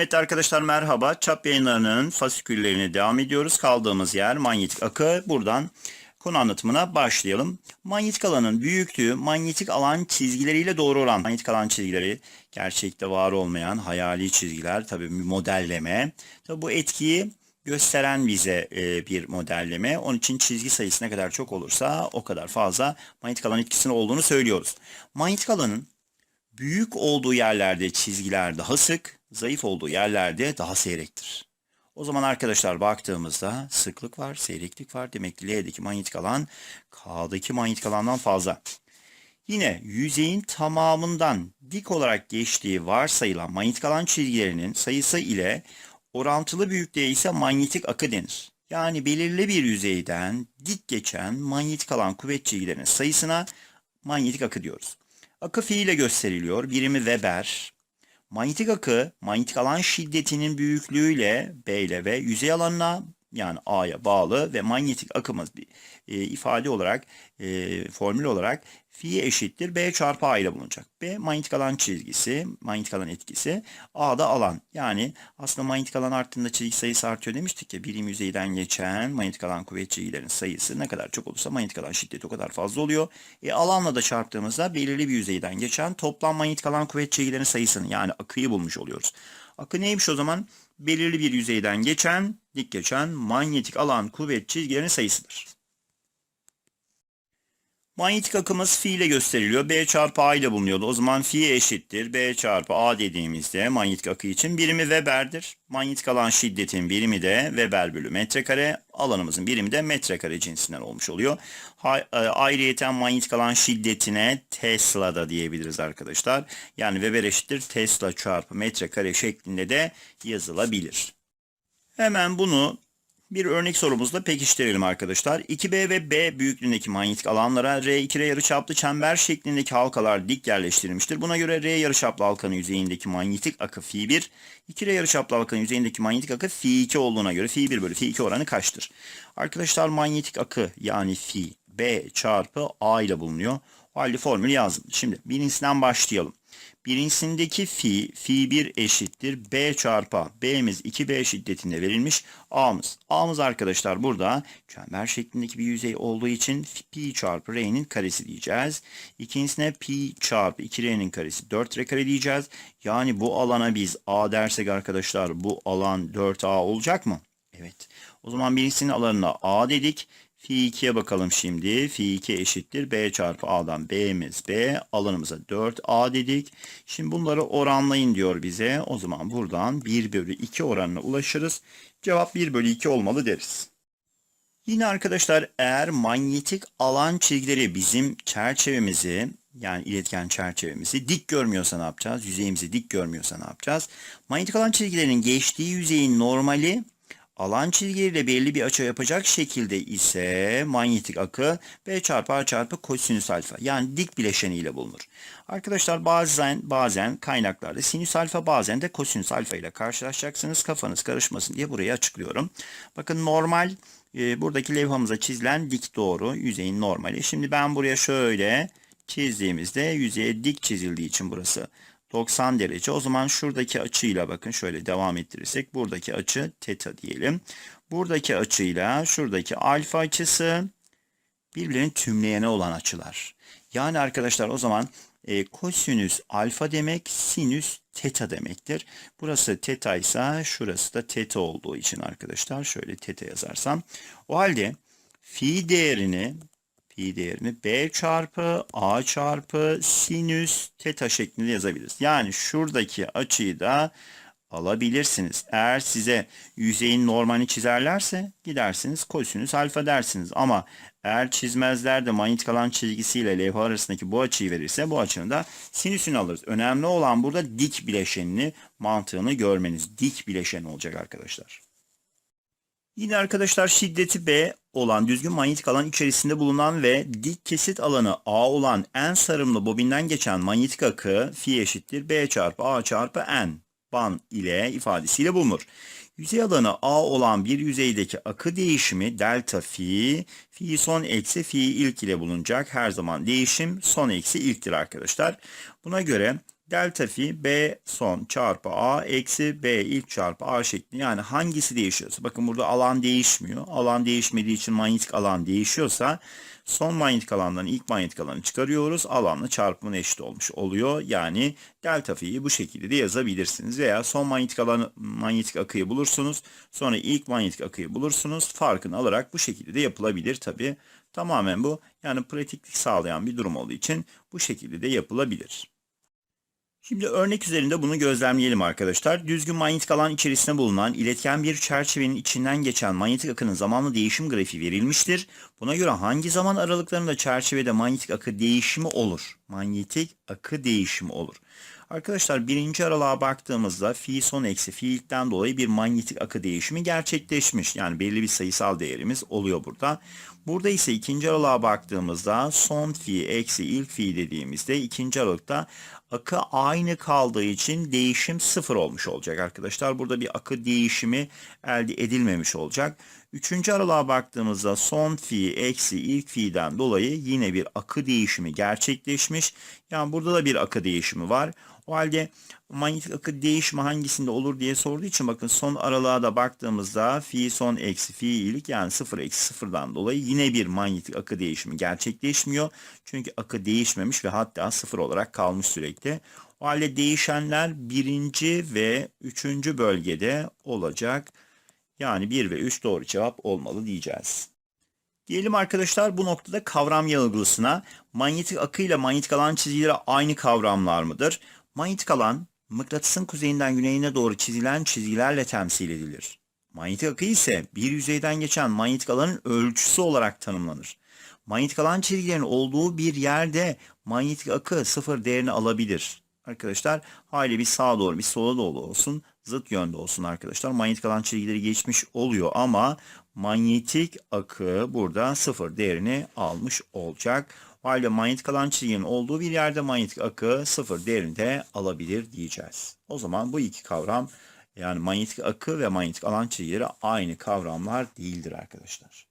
kıymetli arkadaşlar merhaba. Çap yayınlarının fasiküllerine devam ediyoruz. Kaldığımız yer manyetik akı. Buradan konu anlatımına başlayalım. Manyetik alanın büyüklüğü manyetik alan çizgileriyle doğru oran. Manyetik alan çizgileri gerçekte var olmayan hayali çizgiler. Tabii bir modelleme. Tabii bu etkiyi gösteren bize e, bir modelleme. Onun için çizgi sayısı ne kadar çok olursa o kadar fazla manyetik alan etkisinin olduğunu söylüyoruz. Manyetik alanın büyük olduğu yerlerde çizgiler daha sık, zayıf olduğu yerlerde daha seyrektir. O zaman arkadaşlar baktığımızda sıklık var, seyreklik var. Demek ki L'deki manyetik alan K'daki manyetik alandan fazla. Yine yüzeyin tamamından dik olarak geçtiği varsayılan manyetik alan çizgilerinin sayısı ile orantılı büyüklüğe ise manyetik akı denir. Yani belirli bir yüzeyden dik geçen manyetik alan kuvvet çizgilerinin sayısına manyetik akı diyoruz. Akı fiile gösteriliyor. Birimi Weber. Manyetik akı, manyetik alan şiddetinin büyüklüğüyle B ile ve yüzey alanına yani A'ya bağlı ve manyetik akımız bir e, ifade olarak, e, formül olarak fi eşittir B çarpı A ile bulunacak. B manyetik alan çizgisi, manyetik alan etkisi, A da alan. Yani aslında manyetik alan arttığında çizgi sayısı artıyor demiştik ya birim yüzeyden geçen manyetik alan kuvvet çizgilerinin sayısı ne kadar çok olursa manyetik alan şiddeti o kadar fazla oluyor. E, alanla da çarptığımızda belirli bir yüzeyden geçen toplam manyetik alan kuvvet çizgilerinin sayısını yani akıyı bulmuş oluyoruz. Akı neymiş o zaman? Belirli bir yüzeyden geçen, dik geçen manyetik alan kuvvet çizgilerinin sayısıdır. Manyetik akımız fi ile gösteriliyor. B çarpı A ile bulunuyordu. O zaman fi eşittir. B çarpı A dediğimizde manyetik akı için birimi Weber'dir. Manyetik alan şiddetin birimi de Weber bölü metrekare. Alanımızın birimi de metrekare cinsinden olmuş oluyor. Ha, e, manyetik alan şiddetine Tesla da diyebiliriz arkadaşlar. Yani Weber eşittir Tesla çarpı metrekare şeklinde de yazılabilir. Hemen bunu bir örnek sorumuzla pekiştirelim arkadaşlar. 2B ve B büyüklüğündeki manyetik alanlara R2R yarıçaplı çember şeklindeki halkalar dik yerleştirilmiştir. Buna göre R yarıçaplı halkanın yüzeyindeki manyetik akı Φ1, 2R yarıçaplı halkanın yüzeyindeki manyetik akı Φ2 olduğuna göre Φ1 bölü Φ2 oranı kaçtır? Arkadaşlar manyetik akı yani Φ B çarpı A ile bulunuyor. Halde formülü yazdım. Şimdi birincisinden başlayalım. Birincisindeki fi, fi 1 eşittir B çarpı A. B'miz 2B şiddetinde verilmiş. A'mız. A'mız arkadaşlar burada çember şeklindeki bir yüzey olduğu için pi çarpı R'nin karesi diyeceğiz. İkincisine pi çarpı 2R'nin karesi 4R kare diyeceğiz. Yani bu alana biz A dersek arkadaşlar bu alan 4A olacak mı? Evet. O zaman birincisinin alanına A dedik. Fi 2'ye bakalım şimdi. Fi 2 eşittir. B çarpı A'dan B'miz B. Alanımıza 4A dedik. Şimdi bunları oranlayın diyor bize. O zaman buradan 1 bölü 2 oranına ulaşırız. Cevap 1 bölü 2 olmalı deriz. Yine arkadaşlar eğer manyetik alan çizgileri bizim çerçevemizi yani iletken çerçevemizi dik görmüyorsa ne yapacağız? Yüzeyimizi dik görmüyorsa ne yapacağız? Manyetik alan çizgilerinin geçtiği yüzeyin normali alan çizgileriyle belli bir açı yapacak şekilde ise manyetik akı B çarpı A çarpı kosinüs alfa yani dik bileşeniyle bulunur. Arkadaşlar bazen bazen kaynaklarda sinüs alfa bazen de kosinüs alfa ile karşılaşacaksınız. Kafanız karışmasın diye burayı açıklıyorum. Bakın normal e, buradaki levhamıza çizilen dik doğru yüzeyin normali. Şimdi ben buraya şöyle çizdiğimizde yüzeye dik çizildiği için burası 90 derece. O zaman şuradaki açıyla bakın şöyle devam ettirirsek buradaki açı teta diyelim. Buradaki açıyla şuradaki alfa açısı birbirinin tümleyene olan açılar. Yani arkadaşlar o zaman e, kosinüs alfa demek sinüs teta demektir. Burası teta ise şurası da teta olduğu için arkadaşlar şöyle teta yazarsam. O halde fi değerini pi değerini b çarpı a çarpı sinüs teta şeklinde yazabiliriz. Yani şuradaki açıyı da alabilirsiniz. Eğer size yüzeyin normalini çizerlerse gidersiniz kosinüs alfa dersiniz. Ama eğer çizmezler de manyetik alan çizgisiyle levha arasındaki bu açıyı verirse bu açının da sinüsünü alırız. Önemli olan burada dik bileşenini mantığını görmeniz. Dik bileşen olacak arkadaşlar. Yine arkadaşlar şiddeti B olan düzgün manyetik alan içerisinde bulunan ve dik kesit alanı A olan en sarımlı bobinden geçen manyetik akı fi eşittir B çarpı A çarpı N ban ile ifadesiyle bulunur. Yüzey alanı A olan bir yüzeydeki akı değişimi delta fi, fi son eksi fi ilk ile bulunacak. Her zaman değişim son eksi ilktir arkadaşlar. Buna göre delta fi B son çarpı A eksi B ilk çarpı A şeklinde yani hangisi değişiyorsa bakın burada alan değişmiyor. Alan değişmediği için manyetik alan değişiyorsa son manyetik alandan ilk manyetik alanı çıkarıyoruz. Alanla çarpımın eşit olmuş oluyor. Yani delta fi'yi bu şekilde de yazabilirsiniz veya son manyetik alanı manyetik akıyı bulursunuz. Sonra ilk manyetik akıyı bulursunuz. Farkını alarak bu şekilde de yapılabilir tabi. Tamamen bu yani pratiklik sağlayan bir durum olduğu için bu şekilde de yapılabilir. Şimdi örnek üzerinde bunu gözlemleyelim arkadaşlar. Düzgün manyetik alan içerisinde bulunan iletken bir çerçevenin içinden geçen manyetik akının zamanlı değişim grafiği verilmiştir. Buna göre hangi zaman aralıklarında çerçevede manyetik akı değişimi olur? Manyetik akı değişimi olur. Arkadaşlar birinci aralığa baktığımızda fi son eksi fi ilkten dolayı bir manyetik akı değişimi gerçekleşmiş. Yani belli bir sayısal değerimiz oluyor burada. Burada ise ikinci aralığa baktığımızda son fi eksi ilk fi dediğimizde ikinci aralıkta akı aynı kaldığı için değişim sıfır olmuş olacak arkadaşlar. Burada bir akı değişimi elde edilmemiş olacak. Üçüncü aralığa baktığımızda son fi eksi ilk fi'den dolayı yine bir akı değişimi gerçekleşmiş. Yani burada da bir akı değişimi var. O halde manyetik akı değişimi hangisinde olur diye sorduğu için bakın son aralığa da baktığımızda fi son eksi fi ilk yani 0 eksi 0'dan dolayı yine bir manyetik akı değişimi gerçekleşmiyor. Çünkü akı değişmemiş ve hatta 0 olarak kalmış sürekli. O halde değişenler birinci ve üçüncü bölgede olacak. Yani 1 ve 3 doğru cevap olmalı diyeceğiz. Diyelim arkadaşlar bu noktada kavram yanılgısına manyetik akı ile manyetik alan çizgileri aynı kavramlar mıdır? Manyetik alan mıknatısın kuzeyinden güneyine doğru çizilen çizgilerle temsil edilir. Manyetik akı ise bir yüzeyden geçen manyetik alanın ölçüsü olarak tanımlanır. Manyetik alan çizgilerinin olduğu bir yerde manyetik akı sıfır değerini alabilir. Arkadaşlar hali bir sağa doğru bir sola doğru olsun zıt yönde olsun arkadaşlar. Manyetik alan çizgileri geçmiş oluyor ama manyetik akı burada sıfır değerini almış olacak. O halde manyetik alan çizginin olduğu bir yerde manyetik akı sıfır değerini de alabilir diyeceğiz. O zaman bu iki kavram yani manyetik akı ve manyetik alan çizgileri aynı kavramlar değildir arkadaşlar.